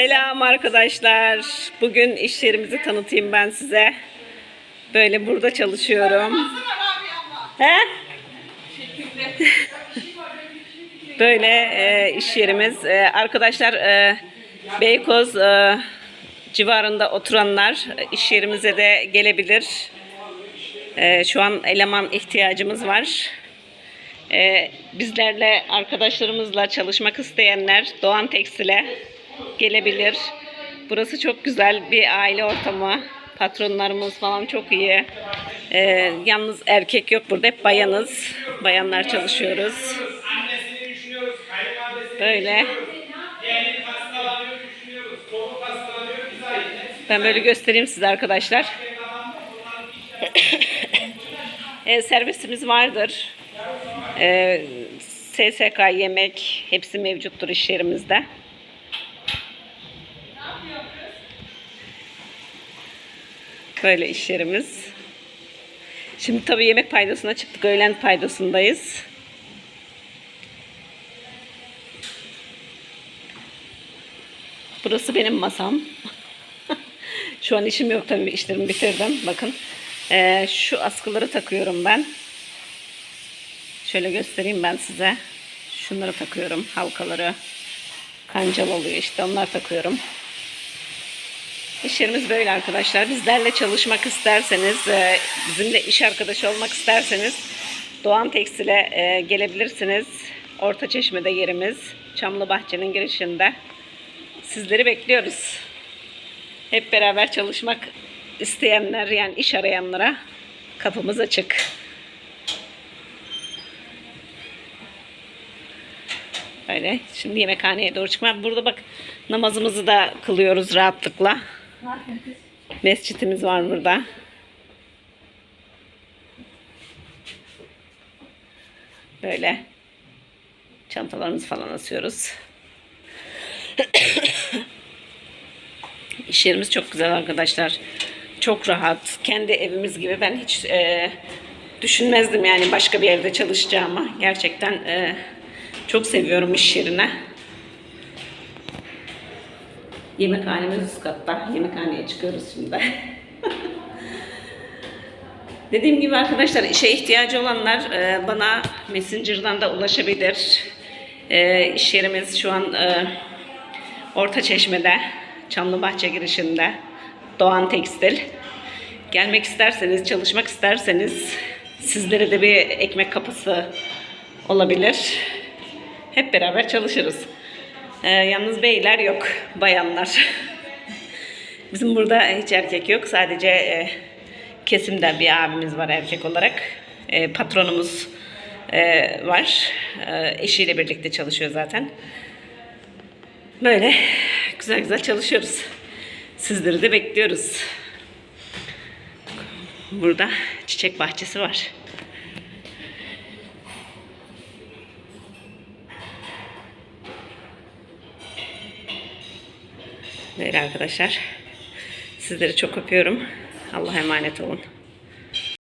Selam arkadaşlar. Bugün iş yerimizi tanıtayım ben size. Böyle burada çalışıyorum. He? Böyle e, iş yerimiz. E, arkadaşlar e, Beykoz e, civarında oturanlar e, iş yerimize de gelebilir. E, şu an eleman ihtiyacımız var. E, bizlerle arkadaşlarımızla çalışmak isteyenler Doğan Tekstil'e gelebilir. Burası çok güzel bir aile ortamı. Patronlarımız falan çok iyi. E, yalnız erkek yok burada hep bayanız. Bayanlar çalışıyoruz. Böyle. Ben böyle göstereyim size arkadaşlar. e, servisimiz vardır. E, SSK yemek hepsi mevcuttur iş yerimizde. Böyle iş yerimiz. Şimdi tabii yemek paydasına çıktık. Öğlen paydasındayız. Burası benim masam. Şu an işim yok tabii işlerimi bitirdim. Bakın Ee, şu askıları takıyorum ben. Şöyle göstereyim ben size. Şunları takıyorum. Halkaları. Kancal oluyor işte onlar takıyorum. İş yerimiz böyle arkadaşlar. Bizlerle çalışmak isterseniz, e, bizimle iş arkadaşı olmak isterseniz Doğan Tekstil'e e, gelebilirsiniz. Orta Çeşme'de yerimiz. Çamlı Bahçe'nin girişinde. Sizleri bekliyoruz. Hep beraber çalışmak isteyenler yani iş arayanlara kapımız açık. Öyle. Şimdi yemekhaneye doğru çıkmam. Burada bak namazımızı da kılıyoruz rahatlıkla. Mescitimiz var burada. Böyle çantalarımızı falan asıyoruz. İş yerimiz çok güzel arkadaşlar. Çok rahat. Kendi evimiz gibi. Ben hiç e, düşünmezdim yani başka bir yerde çalışacağımı. Gerçekten e, çok seviyorum iş yerini. Yemekhanemiz üst katta. Yemekhaneye çıkıyoruz şimdi. Dediğim gibi arkadaşlar işe ihtiyacı olanlar e, bana Messenger'dan da ulaşabilir. E, iş yerimiz şu an e, Orta Çeşme'de, Çamlıbahçe girişinde, Doğan Tekstil. Gelmek isterseniz, çalışmak isterseniz sizlere de bir ekmek kapısı olabilir. Hep beraber çalışırız. E, yalnız beyler yok, bayanlar. Bizim burada hiç erkek yok. Sadece e, kesimde bir abimiz var erkek olarak. E, patronumuz e, var. E, eşiyle birlikte çalışıyor zaten. Böyle güzel güzel çalışıyoruz. Sizleri de bekliyoruz. Burada çiçek bahçesi var. Böyle arkadaşlar. Sizleri çok öpüyorum. Allah'a emanet olun.